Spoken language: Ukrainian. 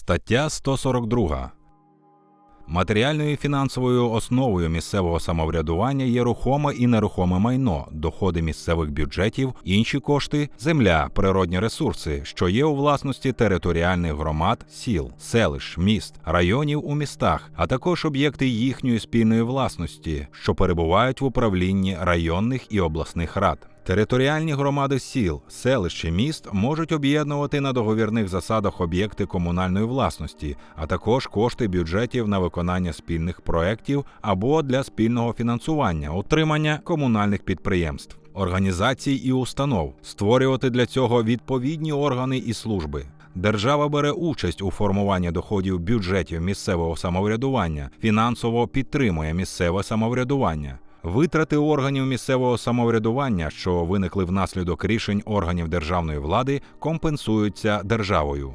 Стаття 142. Матеріальною і фінансовою основою місцевого самоврядування є рухоме і нерухоме майно, доходи місцевих бюджетів, інші кошти, земля, природні ресурси, що є у власності територіальних громад, сіл, селищ, міст, районів у містах, а також об'єкти їхньої спільної власності, що перебувають в управлінні районних і обласних рад. Територіальні громади сіл, селищ і міст можуть об'єднувати на договірних засадах об'єкти комунальної власності, а також кошти бюджетів на виконання спільних проєктів або для спільного фінансування, утримання комунальних підприємств, організацій і установ, створювати для цього відповідні органи і служби. Держава бере участь у формуванні доходів бюджетів місцевого самоврядування, фінансово підтримує місцеве самоврядування. Витрати органів місцевого самоврядування, що виникли внаслідок рішень органів державної влади, компенсуються державою.